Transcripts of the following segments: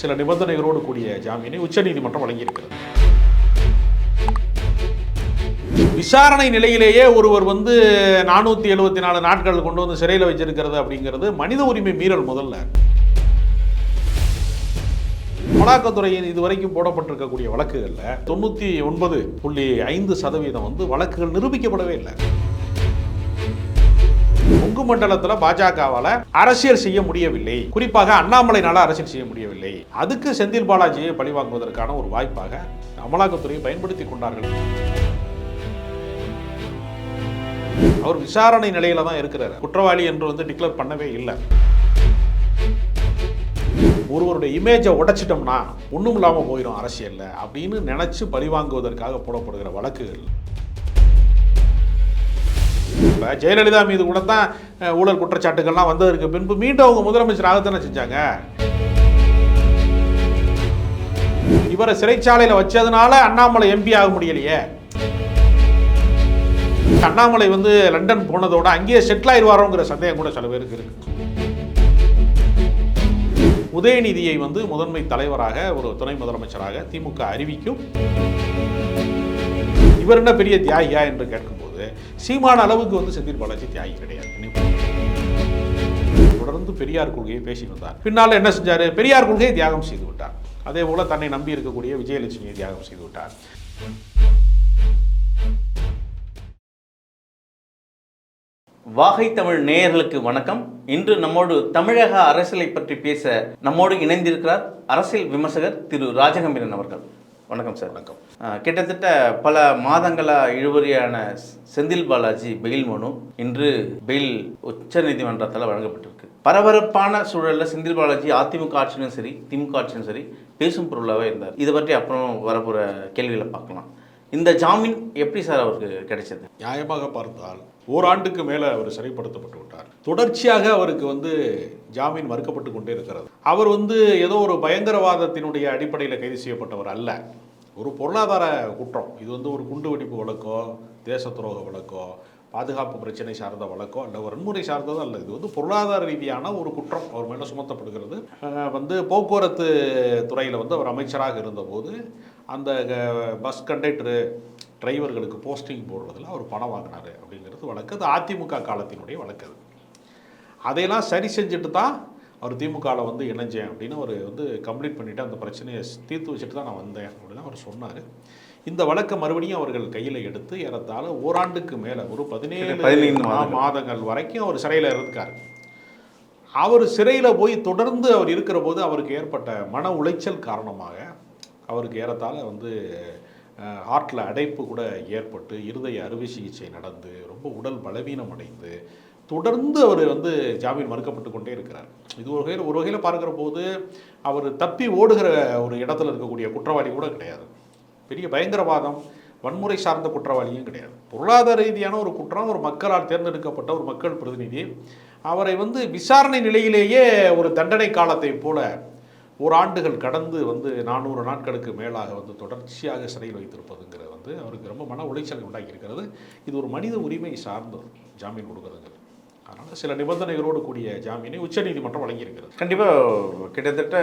சில நிபந்தனைகளோடு கூடிய ஜாமீனை உச்சநீதிமன்றம் வழங்கியிருக்கிறது. விசாரணை நிலையிலேயே ஒருவர் வந்து நானூற்றி எழுபத்தி நாலு நாட்கள் கொண்டு வந்து சிறையில் வச்சிருக்கிறது அப்படிங்கிறது மனித உரிமை மீறல் முதல்ல. அமலாக்கத்துறையின் இதுவரைக்கும் போடப்பட்டிருக்கக்கூடிய வழக்குகளில் தொண்ணூற்றி ஒன்பது புள்ளி ஐந்து சதவீதம் வந்து வழக்குகள் நிரூபிக்கப்படவே இல்லை. கொங்கு மண்டலத்தில் பாஜகவால் அரசியல் செய்ய முடியவில்லை. குறிப்பாக அண்ணாமலைனால அரசியல் செய்ய முடியவில்லை. அதுக்கு செந்தில் பாலாஜியை பழிவாங்குவதற்கான ஒரு வாய்ப்பாக அமலாக்கத்துறையை பயன்படுத்தி கொண்டார்கள். அவர் விசாரணை நிலையில தான் இருக்கிறார். குற்றவாளி என்று வந்து டிக்ளேர் பண்ணவே இல்லை. ஒருவருடைய இமேஜை உடைச்சிட்டோம்னா ஒன்றும் இல்லாமல் போயிடும் அரசியலில் அப்படின்னு நினச்சி பழிவாங்குவதற்காக போடப்படுகிற வழக்குகள். இப்போ ஜெயலலிதா மீது கூட தான் ஊழல் குற்றச்சாட்டுகள்லாம் வந்ததற்கு பின்பு மீண்டும் அவங்க முதலமைச்சராகத்தானே செஞ்சாங்க? இவரை சிறைச்சாலையில் வச்சதுனால அண்ணாமலை எம்பி ஆக முடியலையே. அண்ணாமலை வந்து லண்டன் போனதோட அங்கேயே செட்டில் ஆயிடுவாரோங்கிற சந்தேகம் கூட சில பேருக்கு இருக்கு. உதயநிதியை வந்து முதன்மை தலைவராக ஒரு துணை முதலமைச்சராக திமுக அறிவிக்கும். இவர் என்ன பெரிய தியாகியா என்று கேட்கும்போது சீமான அளவுக்கு வந்து செந்தில் பாலாஜி தியாகி கிடையாது. தொடர்ந்து பெரியார் கொள்கையை பேசி வந்தார். பின்னால் என்ன செஞ்சார்? பெரியார் கொள்கையை தியாகம் செய்து விட்டார். அதே போல தன்னை நம்பி இருக்கக்கூடிய விஜயலட்சுமியை தியாகம் செய்து விட்டார். வாகை தமிழ் நேயர்களுக்கு வணக்கம். இன்று நம்மோடு தமிழக அரசியலை பற்றி பேச நம்மோடு இணைந்திருக்கிறார் அரசியல் விமர்சகர் திரு ராஜகம்பீரன் அவர்கள். வணக்கம் சார். வணக்கம். கிட்டத்தட்ட பல மாதங்களா இழுபறியான செந்தில் பாலாஜி பெயில் மனு இன்று பெயில் உச்ச நீதிமன்றத்தால் வழங்கப்பட்டிருக்கு. பரபரப்பான சூழலில் செந்தில் பாலாஜி அதிமுக ஆட்சியிலும் சரி திமுக ஆட்சியிலும் சரி பேசும் பொருளாகவே இருந்தார். இதை பற்றி அப்புறம் வரப்போகிற கேள்விகளை பார்க்கலாம். இந்த ஜாமீன் எப்படி சார் அவருக்கு கிடைச்சது? நியாயமாக பார்த்தால் ஓராண்டுக்கு மேலே அவர் சிறைப்படுத்தப்பட்டு விட்டார். தொடர்ச்சியாக அவருக்கு வந்து ஜாமீன் மறுக்கப்பட்டு கொண்டே இருக்கிறது. அவர் வந்து ஏதோ ஒரு பயங்கரவாதத்தினுடைய அடிப்படையில் கைது செய்யப்பட்டவர் அல்ல. ஒரு பொருளாதார குற்றம். இது வந்து ஒரு குண்டு வெடிப்பு வழக்கோ தேச துரோக வழக்கோ பாதுகாப்பு பிரச்சனை சார்ந்த வழக்கோ அல்ல. வன்முறை சார்ந்ததோ அல்ல. இது வந்து பொருளாதார ரீதியான ஒரு குற்றம். அவர் மேலே சுமத்தப்படுகிறது. வந்து போக்குவரத்து துறையில் வந்து அவர் அமைச்சராக இருந்தபோது அந்த க- பஸ் கண்டக்டரு டிரைவர்களுக்கு போஸ்டிங் போடுறதுல அவர் பணம் வாங்கினாரு அப்படிங்கிறது வழக்கு. அது அதிமுக காலத்தினுடைய வழக்கு அது. அதையெல்லாம் சரி செஞ்சுட்டு தான் அவர் திமுகவில் வந்து இணைஞ்சேன் அப்படின்னு அவர் வந்து கம்ப்ளீட் பண்ணிவிட்டு அந்த பிரச்சனையை தீர்த்து வச்சுட்டு தான் நான் வந்தேன் அப்படின்னு அவர் சொன்னார். இந்த வழக்கை மறுபடியும் அவர்கள் கையில் எடுத்து ஏறத்தாழ ஓராண்டுக்கு மேலே ஒரு பதினேழு பதினைந்து மாதங்கள். வரைக்கும் அவர் சிறையில் இருக்கார். அவர் சிறையில் போய் தொடர்ந்து அவர் இருக்கிற போது அவருக்கு ஏற்பட்ட மன உளைச்சல் காரணமாக அவருக்கு ஏறத்தாழ வந்து ஹார்ட்டில் அடைப்பு கூட ஏற்பட்டு இருதய அறுவை சிகிச்சை நடந்து ரொம்ப உடல் பலவீனம் அடைந்து தொடர்ந்து அவர் வந்து ஜாமீன் மறுக்கப்பட்டு கொண்டே இருக்கிறார். இது ஒரு வகையில் ஒரு வகையில் பார்க்குற போது அவர் தப்பி ஓடுகிற ஒரு இடத்துல இருக்கக்கூடிய குற்றவாளி கூட கிடையாது. பெரிய பயங்கரவாதம் வன்முறை சார்ந்த குற்றவாளியும் கிடையாது. பொருளாதார ரீதியான ஒரு குற்றம் ஒரு மக்களால் தேர்ந்தெடுக்கப்பட்ட ஒரு மக்கள் பிரதிநிதி. அவரை வந்து விசாரணை நிலையிலேயே ஒரு தண்டனை காலத்தை போல ஒரு ஆண்டுகள் கடந்து வந்து நானூறு நாட்களுக்கு மேலாக வந்து தொடர்ச்சியாக சிறையில் வைத்திருப்பதுங்கிறது வந்து அவருக்கு ரொம்ப மன உளைச்சலை உண்டாக்கியிருக்கிறது. இது ஒரு மனித உரிமை சார்ந்தது ஜாமீன் கொடுக்குறதுங்கிறது அதனால் சில நிபந்தனைகளோடு கூடிய ஜாமீனை உச்சநீதிமன்றம் வழங்கியிருக்கிறது. கண்டிப்பாக கிட்டத்தட்ட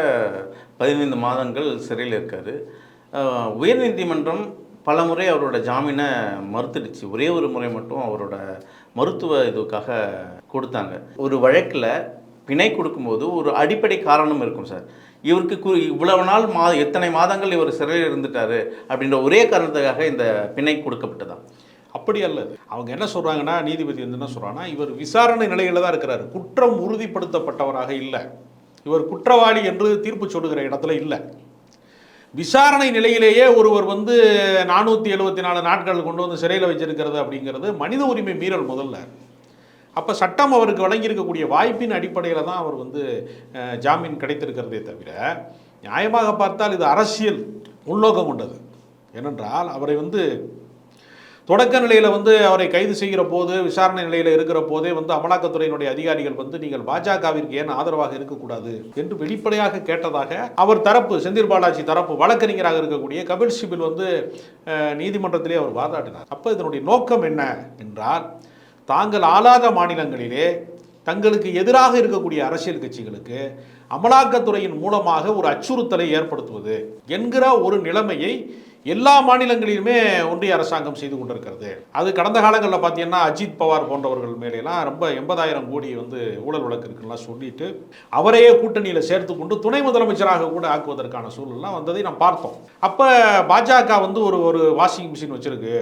பதினைந்து மாதங்கள் சிறையில் இருக்கார். உயர்நீதிமன்றம் பல முறை அவரோட ஜாமீனை மறுத்துடுச்சு. ஒரே ஒரு முறை மட்டும் அவரோட மருத்துவ இதுக்காக கொடுத்தாங்க. ஒரு வழக்கில் பிணை கொடுக்கும்போது ஒரு அடிப்படை காரணம் இருக்கும் சார். இவருக்கு கு இவ்வளவு நாள் மா எத்தனை மாதங்கள் இவர் சிறையில் இருந்துட்டாரு அப்படின்ற ஒரே காரணத்துக்காக இந்த பிணை கொடுக்கப்பட்டதான் அப்படி அல்ல. அவங்க என்ன சொல்கிறாங்கன்னா நீதிபதி வந்து என்ன சொல்கிறாங்கன்னா இவர் விசாரணை நிலையில தான் இருக்கிறார். குற்றம் உறுதிப்படுத்தப்பட்டவராக இல்லை. இவர் குற்றவாளி என்று தீர்ப்பு சொல்லுகிற இடத்துல இல்லை. விசாரணை நிலையிலேயே ஒருவர் வந்து நானூற்றி எழுபத்தி நாலு நாட்கள் கொண்டு வந்து சிறையில் வச்சிருக்கிறது அப்படிங்கிறது மனித உரிமை மீறல் முதல்ல. அப்போ சட்டம் அவருக்கு வழங்கியிருக்கக்கூடிய வாய்ப்பின் அடிப்படையில் தான் அவர் வந்து ஜாமீன் கிடைத்திருக்கிறதே தவிர நியாயமாக பார்த்தால் இது அரசியல் உள்நோக்கம் கொண்டது. ஏனென்றால் அவரை வந்து தொடக்க நிலையில் வந்து அவரை கைது செய்கிற போது விசாரணை நிலையில் இருக்கிற போதே வந்து அமலாக்கத்துறையினுடைய அதிகாரிகள் வந்து நீங்கள் பாஜகவிற்கு ஏன் ஆதரவாக இருக்கக்கூடாது? என்று வெளிப்படையாக கேட்டதாக அவர் தரப்பு செந்தில் பாலாஜி தரப்பு வழக்கறிஞராக இருக்கக்கூடிய கபில் சிபில் வந்து நீதிமன்றத்திலே அவர் வாதாடினார். அப்போ இதனுடைய நோக்கம் என்ன? என்றால் தாங்கள் ஆளாத மாநிலங்களிலே தங்களுக்கு எதிராக இருக்கக்கூடிய அரசியல் கட்சிகளுக்கு அமலாக்கத்துறையின் மூலமாக ஒரு அச்சுறுத்தலை ஏற்படுத்துவது என்கிற ஒரு நிலைமையை எல்லா மாநிலங்களிலுமே ஒன்றிய அரசாங்கம் செய்து கொண்டிருக்கிறது. அது கடந்த காலங்களில் பார்த்தீங்கன்னா அஜித் பவார் போன்றவர்கள் மேலையெல்லாம் ரொம்ப எண்பதாயிரம் கோடி வந்து ஊழல் வழக்கு இருக்குலாம் சொல்லிட்டு அவரையே கூட்டணியில் சேர்த்து கொண்டு துணை முதலமைச்சராக கூட ஆக்குவதற்கான சூழல்லாம் வந்ததை நாம் பார்த்தோம். அப்போ பாஜக வந்து ஒரு ஒரு வாஷிங் மிஷின் வச்சுருக்கு.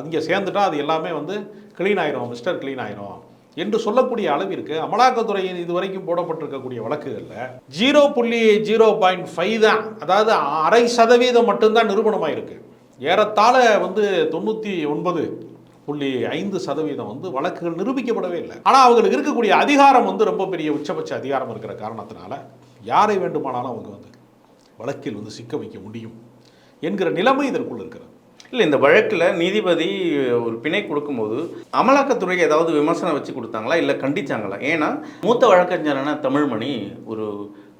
அங்கே சேர்ந்துட்டா அது எல்லாமே வந்து க்ளீன் ஆயிரும் மிஸ்டர் க்ளீன் ஆயிரும். என்று சொல்லக்கூடிய அளவிற்கு அமலாக்கத்துறையின் இதுவரைக்கும் போடப்பட்டிருக்கக்கூடிய வழக்குகளில் ஜீரோ புள்ளி ஜீரோ பாயிண்ட் ஃபைவ் தான். அதாவது அரை சதவீதம் மட்டும்தான் நிரூபணமாயிருக்கு. ஏறத்தாழ வந்து தொண்ணூற்றி ஒன்பது புள்ளி ஐந்து சதவீதம் வந்து வழக்குகள் நிரூபிக்கப்படவே இல்லை. ஆனால் அவங்களுக்கு இருக்கக்கூடிய அதிகாரம் வந்து ரொம்ப பெரிய உச்சபட்ச அதிகாரம் இருக்கிற காரணத்தினால யாரை வேண்டுமானாலும் அவங்க வந்து வழக்கில் வந்து சிக்க வைக்க முடியும் என்கிற நிலைமை இதற்குள் இருக்கிறது. இல்லை இந்த வழக்கில் நீதிபதி ஒரு பிணை கொடுக்கும்போது அமலாக்கத்துறைக்கு ஏதாவது விமர்சனம் வச்சு கொடுத்தாங்களா? இல்லை கண்டிச்சாங்களா? ஏன்னா மூத்த வழக்கறிஞரான தமிழ்மணி ஒரு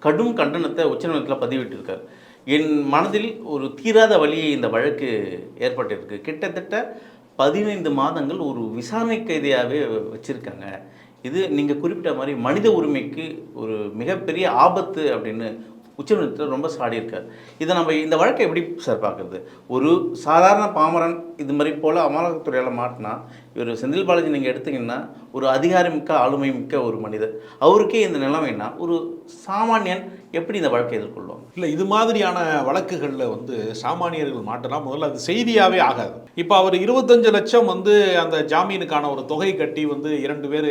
கடும் கண்டனத்தை உச்சநீதிமன்றத்தில் பதிவிட்டிருக்கார். என் மனதில் ஒரு தீராத வழியை இந்த வழக்கு ஏற்பட்டிருக்கு. கிட்டத்தட்ட பதினைந்து மாதங்கள் ஒரு விசாரணை கைதியாகவே வச்சுருக்காங்க. இது நீங்கள் குறிப்பிட்ட மாதிரி மனித உரிமைக்கு ஒரு மிகப்பெரிய ஆபத்து அப்படின்னு உச்சநீதிமன்றத்தில் ரொம்ப சாடி இருக்கார் இதை நம்ம இந்த வழக்கை எப்படி சார் பார்க்குறது? ஒரு சாதாரண பாமரன் இது மாதிரி போல் அமலாக்கத்துறையால் மாட்டினா இவர் செந்தில் பாலாஜி நீங்கள் எடுத்தீங்கன்னா ஒரு அதிகாரமிக்க ஆளுமை மிக்க ஒரு மனிதர். அவருக்கே இந்த நிலைமைன்னா ஒரு சாமானியன் எப்படி இந்த வழக்கை எதிர்கொள்ளும் இல்லை இது மாதிரியான வழக்குகளில் வந்து சாமானியர்கள் மாட்டினா முதல்ல அது செய்தியாகவே ஆகாது. இப்போ அவர் இருபத்தஞ்சு லட்சம் வந்து அந்த ஜாமீனுக்கான ஒரு தொகை கட்டி வந்து இரண்டு பேர்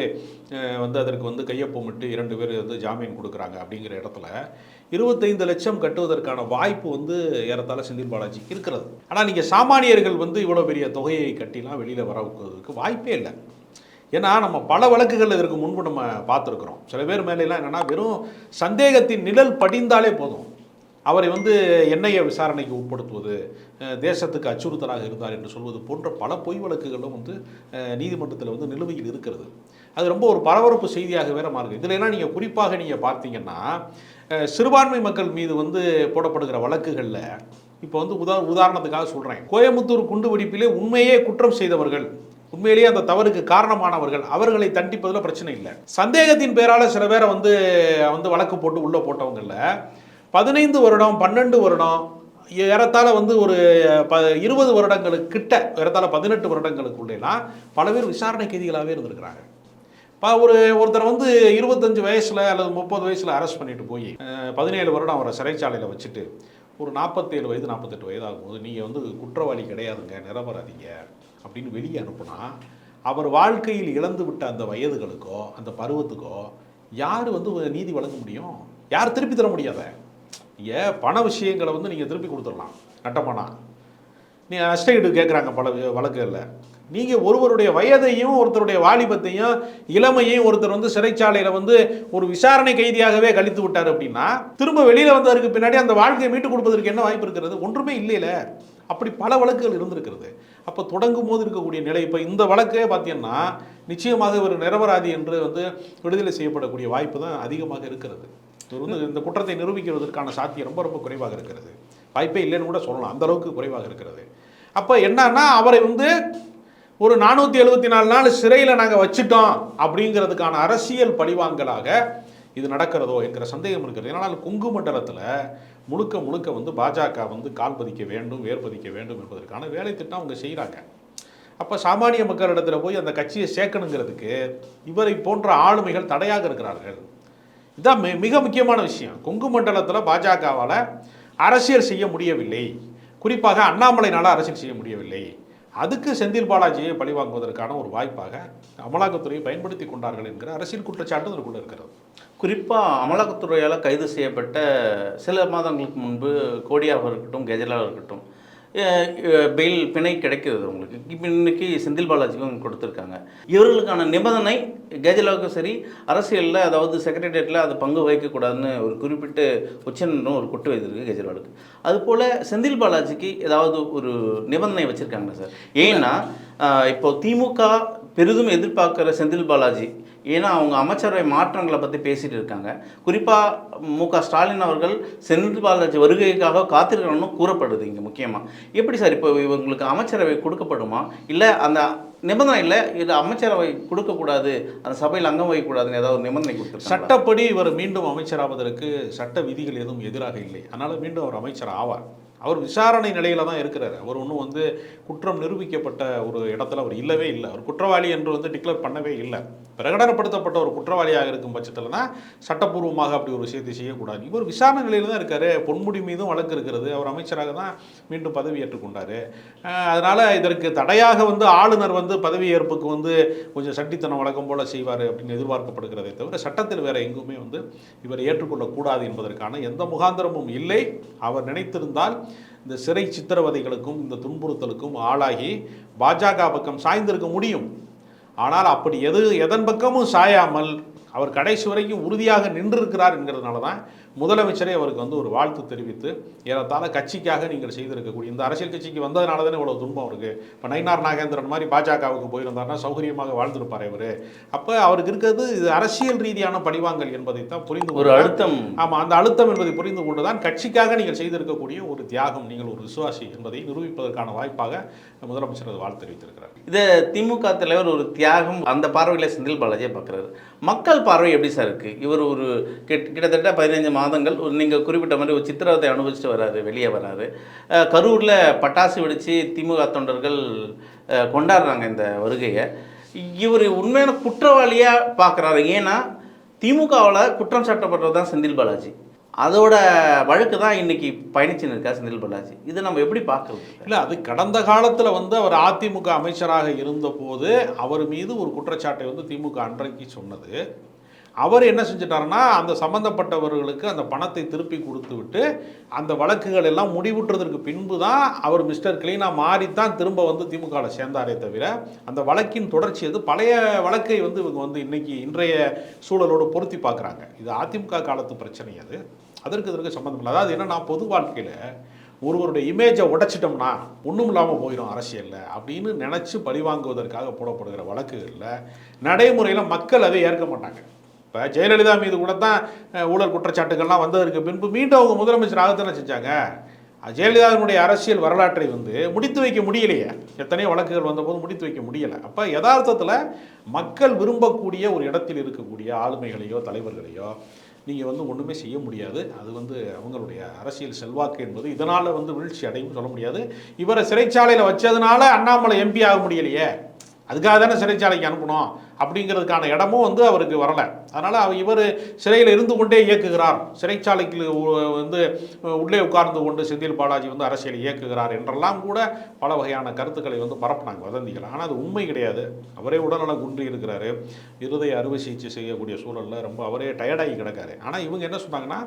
வந்து அதற்கு வந்து கையொப்பமிட்டு இரண்டு பேர் வந்து ஜாமீன் கொடுக்குறாங்க அப்படிங்கிற இடத்துல இருபத்தைந்து லட்சம் கட்டுவதற்கான வாய்ப்பு வந்து ஏறத்தாழ செந்தில் பாலாஜிக்கு இருக்கிறது. ஆனால் நீங்கள் சாமானியர்கள் வந்து இவ்வளோ பெரிய தொகையை கட்டிலாம் வெளியில் வரவுக்கு வாய்ப்பே இல்லை. ஏன்னா நம்ம பல வழக்குகள் இதற்கு முன்பு நம்ம பார்த்துருக்குறோம். சில பேர் மேலெல்லாம் என்னென்னா வெறும் சந்தேகத்தின் நிழல் படிந்தாலே போதும். அவரை வந்து என்ஐஏ விசாரணைக்கு உட்படுத்துவது தேசத்துக்கு அச்சுறுத்தலாக இருந்தார் என்று சொல்வது போன்ற பல பொய் வழக்குகளும் வந்து நீதிமன்றத்தில் வந்து நிலுவையில் இருக்கிறது. அது ரொம்ப ஒரு பரபரப்பு செய்தியாக வேற மாறுது. இதில் என்ன நீங்கள் குறிப்பாக நீங்கள் பார்த்தீங்கன்னா சிறுபான்மை மக்கள் மீது வந்து போடப்படுகிற வழக்குகளில் இப்போ வந்து உதா உதாரணத்துக்காக சொல்கிறேன் கோயம்புத்தூர் குண்டுவெடிப்பிலே உண்மையே குற்றம் செய்தவர்கள் உண்மையிலேயே அந்த தவறுக்கு காரணமானவர்கள் அவர்களை தண்டிப்பதில் பிரச்சனை இல்லை. சந்தேகத்தின் பேரால் சில பேரை வந்து வந்து வழக்கு போட்டு உள்ளே போட்டவங்களில் பதினைந்து வருடம் பன்னெண்டு வருடம் ஏறத்தாழ வந்து ஒரு ப இருபது வருடங்களுக்கு கிட்ட ஏறத்தாழ பதினெட்டு வருடங்களுக்குள்ளேலாம் பல பேர் விசாரணை கைதிகளாகவே இருந்திருக்கிறாங்க. இப்போ ஒரு ஒருத்தர் வந்து இருபத்தஞ்சு வயசில் அல்லது முப்பது வயசில் அரெஸ்ட் பண்ணிட்டு போய் பதினேழு வருடம் அவரை சிறைச்சாலையில் வச்சுட்டு ஒரு நாற்பத்தேழு வயது நாற்பத்தெட்டு வயது ஆகும்போது நீங்கள் வந்து குற்றவாளி கிடையாதுங்க நிரபராதிங்க அப்படின்னு வெளியே அனுப்புனா அவர் வாழ்க்கையில் இழந்து விட்ட அந்த வயதுகளுக்கோ அந்த பருவத்துக்கோ யார் வந்து நீதி வழங்க முடியும்? யார் திருப்பி தர முடியாத நீங்கள் பண விஷயங்களை வந்து நீங்கள் திருப்பி கொடுத்துடலாம் நட்டப்பணம் நீ நஷ்டஈடு கேட்குறாங்க பல வழக்குகளில். நீங்கள் ஒருவருடைய வயதையும் ஒருத்தருடைய வாலிபத்தையும் இளமையையும் ஒருத்தர் வந்து சிறைச்சாலையில் வந்து ஒரு விசாரணை கைதியாகவே கழித்து விட்டார் அப்படின்னா திரும்ப வெளியில் வந்ததற்கு பின்னாடி அந்த வாழ்க்கையை மீட்டு கொடுப்பதற்கு என்ன வாய்ப்பு இருக்கிறது? ஒன்றுமே இல்லையில. அப்படி பல வழக்குகள் இருந்திருக்கிறது. அப்போ தொடங்கும் போது இருக்கக்கூடிய நிலை இப்போ இந்த வழக்கே பார்த்தீங்கன்னா நிச்சயமாக ஒரு நிரபராதி என்று வந்து விடுதலை செய்யப்படக்கூடிய வாய்ப்பு தான் அதிகமாக இருக்கிறது. வந்து இந்த குற்றத்தை நிரூபிக்கிறதற்கான சாத்தியம் ரொம்ப ரொம்ப குறைவாக இருக்கிறது. வாய்ப்பே இல்லைன்னு கூட சொல்லலாம். அந்த அளவுக்கு குறைவாக இருக்கிறது. அப்போ என்னன்னா அவரை வந்து ஒரு நானூற்றி எழுபத்தி நாலு நாள் சிறையில் நாங்கள் வச்சுட்டோம் அப்படிங்கிறதுக்கான அரசியல் பழிவாங்கலாக இது நடக்கிறதோ என்கிற சந்தேகம் இருக்கிறது. ஏன்னால் கொங்கு மண்டலத்தில் முழுக்க முழுக்க வந்து பாஜக வந்து கால் பதிக்க வேண்டும் வேர் பதிக்க வேண்டும் என்பதற்கான வேலை திட்டம் அவங்க செய்கிறாங்க அப்போ சாமானிய மக்களிடத்தில் போய் அந்த கட்சியை சேர்க்கணுங்கிறதுக்கு இவரை போன்ற ஆளுமைகள் தடையாக இருக்கிறார்கள். இதான் மிக முக்கியமான விஷயம். கொங்கு மண்டலத்தில் பாஜகவால் அரசியல் செய்ய முடியவில்லை. குறிப்பாக அண்ணாமலையினால் அரசியல் செய்ய முடியவில்லை. அதுக்கு செந்தில் பாலாஜியை பழிவாங்குவதற்கான ஒரு வாய்ப்பாக அமலாக்கத்துறையை பயன்படுத்தி கொண்டார்கள் என்கிற அரசியல் குற்றச்சாட்டு இதற்குள்ள இருக்கிறது. குறிப்பாக அமலாக்கத்துறையால் கைது செய்யப்பட்ட சில மாதங்களுக்கு முன்பு கோடியாவாக இருக்கட்டும் கெஜலாக இருக்கட்டும் பெயில் பிணை கிடைக்கிறது உங்களுக்கு. இப்போ இன்றைக்கி செந்தில் பாலாஜிக்கும் கொடுத்துருக்காங்க. இவர்களுக்கான நிபந்தனை கெஜலாவுக்கும் சரி அரசியலில் அதாவது செக்ரட்டேரியட்டில் அது பங்கு வகிக்கக்கூடாதுன்னு ஒரு குறிப்பிட்டு உச்சநீதிமன்றம் ஒரு கொட்டு வைத்திருக்கு கெஜ்ரிவாலுக்கு அதுபோல் செந்தில் பாலாஜிக்கு ஏதாவது ஒரு நிபந்தனை வச்சுருக்காங்க சார்? ஏன்னா இப்போ திமுக பெரிதும் எதிர்பார்க்குற செந்தில் பாலாஜி ஏன்னா அவங்க அமைச்சரவை மாற்றங்களை பற்றி பேசிகிட்டு இருக்காங்க. குறிப்பாக மு க ஸ்டாலின் அவர்கள் செந்தில் பாலாஜி வருகைக்காக காத்திருக்கணும்னு கூறப்படுது இங்கே முக்கியமாக எப்படி சார் இப்போ இவங்களுக்கு அமைச்சரவை கொடுக்கப்படுமா? இல்லை அந்த நிபந்தனை இல்லை இது அமைச்சரவை கொடுக்கக்கூடாது அந்த சபையில் அங்கம் வகிக்கக்கூடாதுன்னு ஏதாவது ஒரு நிபந்தனை கொடுத்துருக்காங்க சட்டப்படி இவர் மீண்டும் அமைச்சராவதற்கு சட்ட விதிகள் எதுவும் எதிராக இல்லை. அதனால் மீண்டும் அவர் அமைச்சர் ஆவார். அவர் விசாரணை நிலையில் தான் இருக்கிறார். அவர் ஒன்றும் வந்து குற்றம் நிரூபிக்கப்பட்ட ஒரு இடத்துல அவர் இல்லவே இல்லை. அவர் குற்றவாளி என்று வந்து டிக்ளேர் பண்ணவே இல்லை. பிரகடனப்படுத்தப்பட்ட ஒரு குற்றவாளியாக இருக்கும் பட்சத்தில் தான் சட்டப்பூர்வமாக அப்படி ஒரு விஷயத்தை செய்யக்கூடாது. இவர் விசாரணை நிலையில் தான் இருக்கார். பொன்முடி மீதும் வழக்கு இருக்கிறது. அவர் அமைச்சராக தான் மீண்டும் பதவி ஏற்றுக்கொண்டார் அதனால் இதற்கு தடையாக வந்து ஆளுநர் வந்து பதவி ஏற்புக்கு வந்து கொஞ்சம் சட்டித்தனம் வழக்கம் போல செய்வார் அப்படின்னு எதிர்பார்க்கப்படுகிறதே தவிர சட்டத்தில் வேறு எங்குமே வந்து இவர் ஏற்றுக்கொள்ளக்கூடாது என்பதற்கான எந்த முகாந்திரமும் இல்லை. அவர் நினைத்திருந்தால் இந்த சிறை சித்திரவதைகளுக்கும் இந்த துன்புறுத்தலுக்கும் ஆளாகி பாஜக பக்கம் சாய்ந்திருக்க முடியும். ஆனால் அப்படி எது எதன் பக்கமும் சாயாமல் அவர் கடைசி வரைக்கும் உறுதியாக நின்றிருக்கிறார் என்கிறதுனால தான் முதலமைச்சரே அவருக்கு வந்து ஒரு வாழ்த்து தெரிவித்து ஏறத்தாழ கட்சிக்காக நீங்கள் செய்திருக்கக்கூடிய இந்த அரசியல் கட்சிக்கு வந்ததுனால தானே இவ்வளோ துன்பம் இருக்கு இப்போ நயினார் நாகேந்திரன் மாதிரி பாஜகவுக்கு போயிருந்தாருன்னா சௌகரியமாக வாழ்ந்திருப்பார் இவர். அப்போ அவருக்கு இருக்கிறது இது அரசியல் ரீதியான பழிவாங்கல் என்பதை தான் புரிந்து ஒரு. அழுத்தம். ஆமாம் அந்த அழுத்தம் என்பதை புரிந்து கொண்டுதான் கட்சிக்காக நீங்கள் செய்திருக்கக்கூடிய ஒரு தியாகம் நீங்கள் ஒரு விசுவாசி என்பதை நிரூபிப்பதற்கான வாய்ப்பாக முதலமைச்சர் வாழ்த்து தெரிவித்திருக்கிறார். இதை திமுக தலைவர் ஒரு தியாகம் அந்த பார்வையில் செந்தில் பாலாஜியை பார்க்குறாரு. மக்கள் பார்வை எப்படி சார் இருக்குது இவர் ஒரு கிட்- கிட்டத்தட்ட பதினைஞ்சு மாதங்கள் ஒரு நீங்கள் குறிப்பிட்ட மாதிரி ஒரு சித்திரவதை அனுபவிச்சுட்டு வராரு வெளியே வராரு. கரூரில் பட்டாசு வெடித்து திமுக தொண்டர்கள் கொண்டாடுறாங்க இந்த வருகையை. இவர் உண்மையான குற்றவாளியாக பார்க்குறாரு. ஏன்னா திமுகவில் குற்றம் சாட்டப்படுறது தான் செந்தில் பாலாஜி. அதோட வழக்கு தான் இன்னைக்கு பயணிச்சுன்னு இருக்கா செந்தில் பாலாஜி. இதை நம்ம எப்படி பார்க்கலாம் இல்லை அது கடந்த காலத்தில் வந்து அவர் அதிமுக அமைச்சராக இருந்தபோது அவர் மீது ஒரு குற்றச்சாட்டை வந்து திமுக அன்றைக்கு சொன்னது. அவர் என்ன செஞ்சிட்டாருன்னா அந்த சம்பந்தப்பட்டவர்களுக்கு அந்த பணத்தை திருப்பி கொடுத்து விட்டு அந்த வழக்குகள் எல்லாம் முடிவுற்றதற்கு பின்பு தான் அவர் மிஸ்டர் கிளீனாக மாறித்தான் திரும்ப வந்து திமுகவில் சேர்ந்தாரே தவிர அந்த வழக்கின் தொடர்ச்சி அது பழைய வழக்கை வந்து இவங்க வந்து இன்னைக்கு இன்றைய சூழலோடு பொருத்தி பார்க்குறாங்க. இது அதிமுக காலத்து பிரச்சனை அது. அதற்கு இதற்கு சம்மந்தம் இல்லை. அதாவது என்னன்னா பொது வாழ்க்கையில் ஒருவருடைய இமேஜை உடைச்சிட்டோம்னா ஒன்றும் இல்லாமல் போயிடும் அரசியலில் அப்படின்னு நினச்சி பழிவாங்குவதற்காக போடப்படுகிற வழக்குகளில் நடைமுறையில் மக்கள் அதை ஏற்க மாட்டாங்க. இப்போ ஜெயலலிதா மீது கூட தான் ஊழல் குற்றச்சாட்டுகள்லாம் வந்ததற்கு பின்பு மீண்டும் அவங்க முதலமைச்சர் ஆகத்தானே செஞ்சாங்க. ஜெயலலிதாவினுடைய அரசியல் வரலாற்றை வந்து முடித்து வைக்க முடியலையே. எத்தனையோ வழக்குகள் வந்தபோது முடித்து வைக்க முடியலை. அப்போ யதார்த்தத்தில் மக்கள் விரும்பக்கூடிய ஒரு இடத்தில் இருக்கக்கூடிய ஆளுமைகளையோ தலைவர்களையோ நீங்கள் வந்து ஒன்றுமே செய்ய முடியாது. அது வந்து அவங்களுடைய அரசியல் செல்வாக்கு என்பது இதனால் வந்து வீழ்ச்சி அடையும் சொல்ல முடியாது. இவரை சிறைச்சாலையில் வச்சதுனால அண்ணாமலை எம்பி ஆக முடியலையே. அதுக்காக தானே சிறைச்சாலைக்கு அனுப்பணும். அப்படிங்கிறதுக்கான இடமும் வந்து அவருக்கு வரலை. அதனால் அவர் இவர் சிறையில் இருந்து கொண்டே இயக்குகிறார். சிறைச்சாலைக்கு வந்து உள்ளே உட்கார்ந்து கொண்டு செந்தில் பாலாஜி வந்து அரசியல் இயக்குகிறார் என்றெல்லாம் கூட பல வகையான கருத்துக்களை வந்து பரப்பினாங்க வதந்திகள். ஆனால் அது உண்மை கிடையாது. அவரே உடல்நலம் குன்றி இருக்கிறாரு. இருதய அறுவை சிகிச்சை செய்யக்கூடிய சூழலில் ரொம்ப அவரே டயர்டாகி கிடக்காரு. ஆனால் இவங்க என்ன சொன்னாங்கன்னா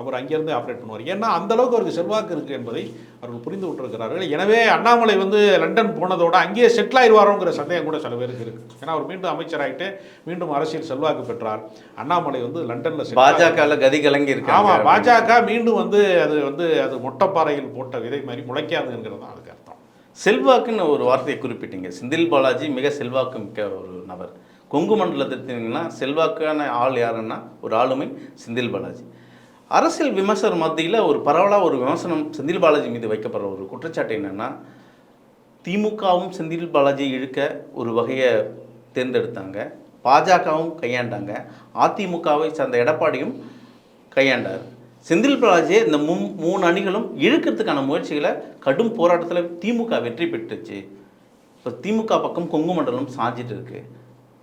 அவர் அங்கேருந்து ஆப்ரேட் பண்ணுவார். ஏன்னா அந்த அளவுக்கு அவருக்கு செல்வாக்கு இருக்குது என்பதை அவர்கள் புரிந்து விட்டுருக்கிறார்கள் எனவே அண்ணாமலை வந்து லண்டன் போனதோட அங்கேயே செட்டில் ஆயிடுவாரோங்கிற சந்தேகம் கூட சில பேருக்கு இருக்குது ஏன்னா அவர் மீண்டும் அமைச்சராயிட்டு மீண்டும் அரசியல் செல்வாக்கு பெற்றார். அண்ணாமலை வந்து லண்டன்ல பாஜகவில் கதி கலங்கி ஆமா இருக்காங்க பாஜக மீண்டும் வந்து அது வந்து அது மொட்டைப்பாறையில் போட்ட விதை மாதிரி முளைக்காதுங்கிறது தான் அதுக்கு அர்த்தம். செல்வாக்குன்னு ஒரு வார்த்தையை குறிப்பிட்டீங்க. செந்தில் பாலாஜி மிக செல்வாக்கு மிக்க ஒரு நபர். கொங்கு மண்டலத்தினா செல்வாக்கான ஆள் யாருன்னா ஒரு ஆளுமை செந்தில் பாலாஜி. அரசியல் விமர்சகர் மத்தியில் ஒரு பரவலாக ஒரு விமர்சனம் செந்தில் பாலாஜி மீது வைக்கப்படுற ஒரு குற்றச்சாட்டு என்னன்னா திமுகவும் செந்தில் பாலாஜியை இழுக்க ஒரு வகையை தேர்ந்தெடுத்தாங்க. பாஜகவும் கையாண்டாங்க. அதிமுகவை சார்ந்த எடப்பாடியும் கையாண்டார். செந்தில் பாலாஜியை இந்த மூ மூணு அணிகளும் இழுக்கிறதுக்கான முயற்சிகளை கடும் போராட்டத்தில் திமுக வெற்றி பெற்றுச்சு. இப்போ திமுக பக்கம் கொங்கு மண்டலம் சாஞ்சிட்டு இருக்கு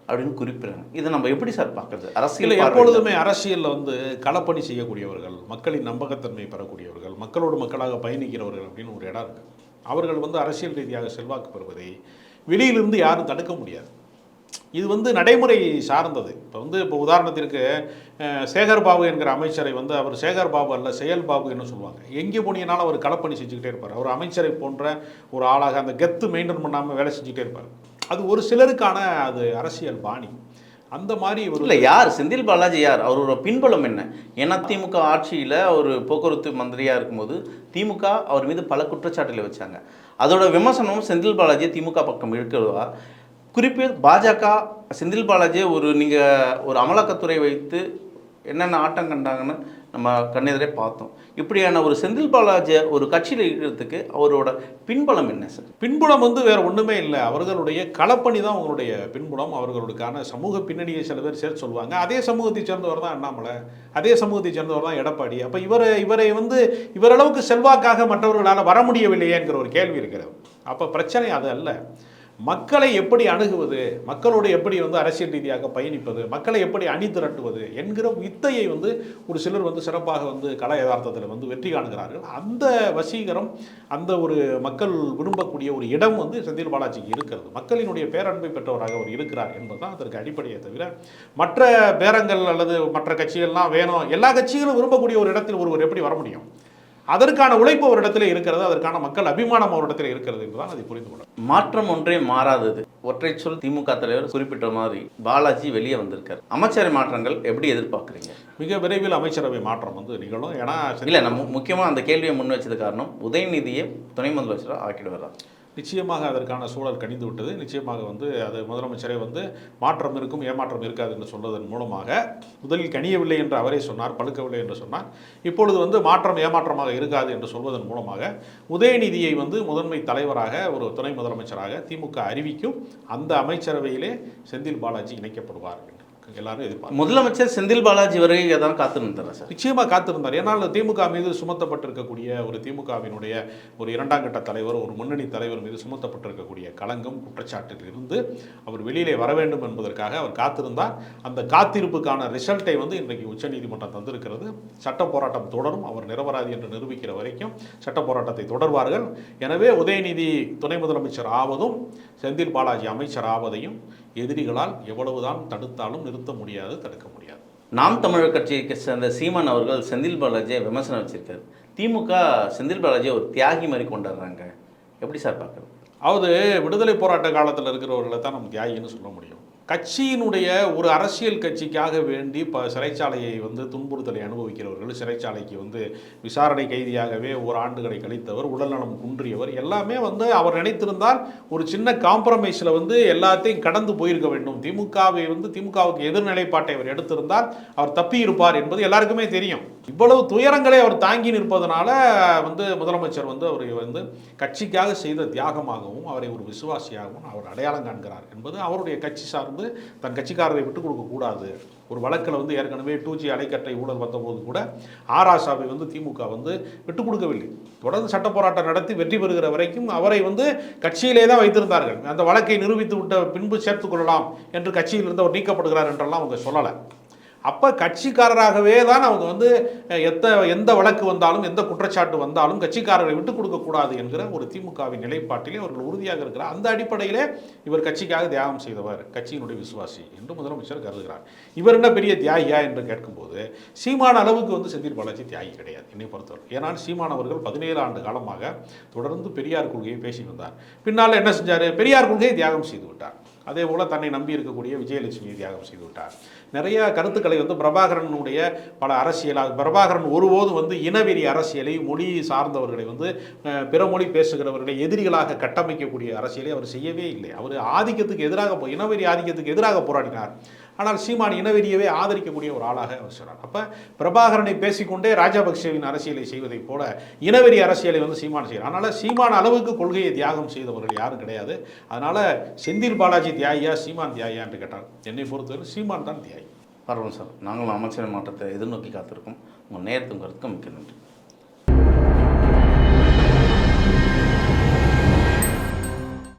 அப்படின்னு குறிப்பிடுறாங்க. இதை நம்ம எப்படி சார் பார்க்கறது? அரசியல்? எப்பொழுதுமே அரசியலில் வந்து களப்பணி செய்யக்கூடியவர்கள் மக்களின் நம்பகத்தன்மை பெறக்கூடியவர்கள் மக்களோடு மக்களாக பயணிக்கிறவர்கள் அப்படின்னு ஒரு இடம் இருக்குது அவர்கள் வந்து அரசியல் ரீதியாக செல்வாக்கு பெறுவதை வெளியிலிருந்து யாரும் தடுக்க முடியாது. இது வந்து நடைமுறை சார்ந்தது. இப்போ வந்து இப்போ உதாரணத்திற்கு சேகர் பாபு என்கிற அமைச்சரை வந்து அவர் சேகர் பாபு அல்ல செயல் பாபு என்ன சொல்லுவாங்க. எங்கே போனீங்கனாலும் அவர் களப்பணி செஞ்சுக்கிட்டே இருப்பார். அவர் அமைச்சரை போன்ற ஒரு ஆளாக அந்த கெத்து மெயின்டைன் பண்ணாமல் வேலை செஞ்சுக்கிட்டே இருப்பார். அது ஒரு சிலருக்கான அது அரசியல் பாணி. அந்த மாதிரி ஒரு இல்லை யார்? செந்தில் பாலாஜி யார்? அவரோட பின்பலம் என்ன? ஏன்னா திமுக ஆட்சியில் அவர் போக்குவரத்து மந்திரியாக இருக்கும்போது திமுக அவர் மீது பல குற்றச்சாட்டுகளை வச்சாங்க. அதோட விமர்சனமும் செந்தில் பாலாஜியை திமுக பக்கம் இருக்கிறதா குறிப்பில் பாஜக செந்தில் பாலாஜியை ஒரு நீங்கள் ஒரு அமலாக்கத்துறை வைத்து என்னென்ன ஆட்டம் கண்டாங்கன்னு நம்ம கண்ணெதிரே பார்த்தோம். இப்படியான ஒரு செந்தில் பாலாஜியை ஒரு கட்சியில் இருக்கிறதுக்கு அவரோட பின்பலம் என்ன சார்? பின்புலம் வந்து வேறு ஒன்றுமே இல்லை. அவர்களுடைய களப்பணி தான் அவங்களுடைய பின்புலம். அவர்களுக்கான சமூக பின்னணியை சில பேர் சேர்த்து சொல்லுவாங்க. அதே சமூகத்தை சேர்ந்தவர் தான் அண்ணாமலை. அதே சமூகத்தை சேர்ந்தவர் தான் எடப்பாடி. அப்போ இவரை இவரை வந்து இவரளவுக்கு செல்வாக்காக மற்றவர்களால் வர முடியவில்லையேங்கிற ஒரு கேள்வி இருக்கிறது. அப்போ பிரச்சனை அது அல்ல. மக்களை எப்படி அணுகுவது மக்களோடு எப்படி வந்து அரசியல் ரீதியாக பயணிப்பது மக்களை எப்படி அணி திரட்டுவது என்கிற வித்தையை வந்து ஒரு சிலர் வந்து சிறப்பாக வந்து கல யதார்த்தத்தில் வந்து வெற்றி காணுகிறார்கள். அந்த வசீகரம் அந்த ஒரு மக்கள் விரும்பக்கூடிய ஒரு இடம் வந்து செந்தில் பாலாஜிக்கு இருக்கிறது. மக்களினுடைய பேரன்பை பெற்றவராக அவர் இருக்கிறார் என்பதுதான் அதற்கு அடிப்படையை தவிர மற்ற பேரங்கள் அல்லது மற்ற கட்சிகள்லாம் வேணும் எல்லா கட்சிகளும் விரும்பக்கூடிய ஒரு இடத்தில் ஒருவர் எப்படி வர முடியும்? அதற்கான உழைப்பு ஒரு இடத்துல இருக்கிறது அதற்கான மக்கள் அபிமானம் ஒரு இடத்துல இருக்கிறது என்றுதான் அதை புரிந்து கொள்ள மாற்றம் ஒன்றே மாறாதது. ஒற்றை சொல் திமுக தலைவர் குறிப்பிட்ட மாதிரி பாலாஜி வெளியே வந்திருக்காரு. அமைச்சரை மாற்றங்கள் எப்படி எதிர்பார்க்குறீங்க? மிக விரைவில் அமைச்சரவை மாற்றம் வந்து நிகழும். ஏன்னா இல்லை நம்ம முக்கியமாக அந்த கேள்வியை முன் வச்சது காரணம் உதயநிதியை துணை முதலமைச்சராக ஆக்கிடுவாரா? நிச்சயமாக அதற்கான சூழல் கணிந்து விட்டது. நிச்சயமாக வந்து அது முதலமைச்சரே வந்து மாற்றம் இருக்கும் ஏமாற்றம் இருக்காது என்று சொல்வதன் மூலமாக முதலில் கணியவில்லை என்று அவரே சொன்னார் பழுக்கவில்லை என்று சொன்னார். இப்பொழுது வந்து மாற்றம் ஏமாற்றமாக இருக்காது என்று சொல்வதன் மூலமாக உதயநிதியை வந்து முதன்மை தலைவராக ஒரு துணை முதலமைச்சராக திமுக அறிவிக்கும் அந்த அமைச்சரவையிலே செந்தில் பாலாஜி இணைக்கப்படுவார் எல்லாரும் எதிர்பார்க்க முதலமைச்சர் செந்தில் பாலாஜி வருகை தான் காத்திருந்தாரா சார்? நிச்சயமாக காத்திருந்தார். ஏன்னால் திமுக மீது சுமத்தப்பட்டிருக்கக்கூடிய ஒரு திமுகவினுடைய ஒரு இரண்டாம் கட்ட தலைவர் ஒரு முன்னணி தலைவர் மீது சுமத்தப்பட்டிருக்கக்கூடிய களங்கம் குற்றச்சாட்டில் இருந்து அவர் வெளியிலே வர வேண்டும் என்பதற்காக அவர் காத்திருந்தார். அந்த காத்திருப்புக்கான ரிசல்ட்டை வந்து இன்றைக்கு உச்சநீதிமன்றம் தந்திருக்கிறது. சட்ட போராட்டம் தொடரும். அவர் நிரபராதி என்று நிரூபிக்கிற வரைக்கும் சட்ட போராட்டத்தை தொடர்வார்கள். எனவே உதயநிதி துணை முதலமைச்சர் ஆவதும் செந்தில் பாலாஜி அமைச்சர் ஆவதையும் எதிரிகளால் எவ்வளவுதான் தடுத்தாலும் நிறுத்த முடியாது தடுக்க முடியாது. நாம் தமிழர் கட்சிக்கு சேர்ந்த சீமான் அவர்கள் செந்தில் பாலாஜியை விமர்சனம் வச்சிருக்காரு. திமுக செந்தில் பாலாஜியை ஒரு தியாகி மாதிரி கொண்டாடுறாங்க. எப்படி சார் பார்க்குறது? அதாவது விடுதலை போராட்ட காலத்தில் இருக்கிறவர்களை தான் நம்ம தியாகின்னு சொல்ல முடியும். கட்சியினுடைய ஒரு அரசியல் கட்சிக்காக வேண்டி இப்போ சிறைச்சாலையை வந்து துன்புறுத்தலை அனுபவிக்கிறவர்கள் சிறைச்சாலைக்கு வந்து விசாரணை கைதியாகவே ஒரு ஆண்டுகளை கழித்தவர் உடல்நலம் குன்றியவர் எல்லாமே வந்து அவர் நினைத்திருந்தால் ஒரு சின்ன காம்ப்ரமைஸில் வந்து எல்லாத்தையும் கடந்து போயிருக்க வேண்டும். திமுகவை வந்து திமுகவுக்கு எதிர்நிலைப்பாட்டை அவர் எடுத்திருந்தால் அவர் தப்பியிருப்பார் என்பது எல்லாருக்குமே தெரியும். இவ்வளவு துயரங்களை அவர் தாங்கி நிற்பதனால வந்து முதலமைச்சர் வந்து அவரை வந்து கட்சிக்காக செய்த தியாகமாகவும் அவரை ஒரு விசுவாசியாகவும் அவர் அடையாளம் காண்கிறார் என்பது அவருடைய கட்சி சார்ந்து தன் கட்சிக்காரரை விட்டுக் கொடுக்கக்கூடாது ஒரு வழக்கில் வந்து ஏற்கனவே டூ ஜி அலைக்கற்றை ஊழல் வந்தபோது கூட ஆராசாவை வந்து திமுக வந்து விட்டுக் கொடுக்கவில்லை. தொடர்ந்து சட்ட போராட்டம் நடத்தி வெற்றி பெறுகிற வரைக்கும் அவரை வந்து கட்சியிலே தான் வைத்திருந்தார்கள். அந்த வழக்கை நிரூபித்து விட்ட பின்பு சேர்த்துக் கொள்ளலாம் என்று கட்சியிலிருந்து அவர் நீக்கப்படுகிறார் என்றெல்லாம் அவங்க சொல்லலை. அப்போ கட்சிக்காரராகவே தான் அவங்க வந்து எத்த எந்த வழக்கு வந்தாலும் எந்த குற்றச்சாட்டு வந்தாலும் கட்சிக்காரரை விட்டு கொடுக்கக்கூடாது என்கிற ஒரு திமுகவின் நிலைப்பாட்டிலே அவர்கள் உறுதியாக இருக்கிறார். அந்த அடிப்படையிலே இவர் கட்சிக்காக தியாகம் செய்தவர் கட்சியினுடைய விசுவாசி என்று முதலமைச்சர் கருதுகிறார். இவர் என்ன பெரிய தியாகியா என்று கேட்கும்போது சீமான அளவுக்கு வந்து செந்தில் பாலாஜி தியாகி கிடையாது என்னை பொறுத்தவரை. ஏன்னால் சீமான் அவர்கள் பதினேழு ஆண்டு காலமாக தொடர்ந்து பெரியார் கொள்கையை பேசி வந்தார். பின்னால் என்ன செஞ்சார்? பெரியார் கொள்கையை தியாகம் செய்து விட்டார். அதே போல் தன்னை நம்பி இருக்கக்கூடிய விஜயலட்சுமி தியாகம் செய்து விட்டார். நிறைய கருத்துக்களை வந்து பிரபாகரனுடைய பல அரசியலாக பிரபாகரன் ஒருபோதும் வந்து இனவெறி அரசியலை மொழி சார்ந்தவர்களை வந்து பிறமொழி பிற மொழி பேசுகிறவர்களை எதிரிகளாக கட்டமைக்கக்கூடிய அரசியலை அவர் செய்யவே இல்லை. அவர் ஆதிக்கத்துக்கு எதிராக போ- இனவெறி ஆதிக்கத்துக்கு எதிராக போராடினார். ஆனால் சீமான் இனவெறியவே ஆதரிக்கக்கூடிய ஒரு ஆளாக அவர் சொன்னார் அப்போ பிரபாகரனை பேசிக்கொண்டே ராஜபக்சேவின் அரசியலை செய்வதைப் போல இனவெறி அரசியலை வந்து சீமான் செய்கிறார். அதனால் சீமான் அளவுக்கு கொள்கையை தியாகம் செய்தவர்கள் யாரும் கிடையாது. அதனால் செந்தில் பாலாஜி தியாகியா சீமான் தியாகியா என்று கேட்டார். என்னை பொறுத்தவரை சீமான் தான் தியாகி. பரவாயில்ல சார் நாங்களும் அமைச்சர் மாற்றத்தை எதிர்நோக்கி காத்திருக்கோம். உங்கள் நேரத்துங்கிறதுக்கு மிக்க நன்றி.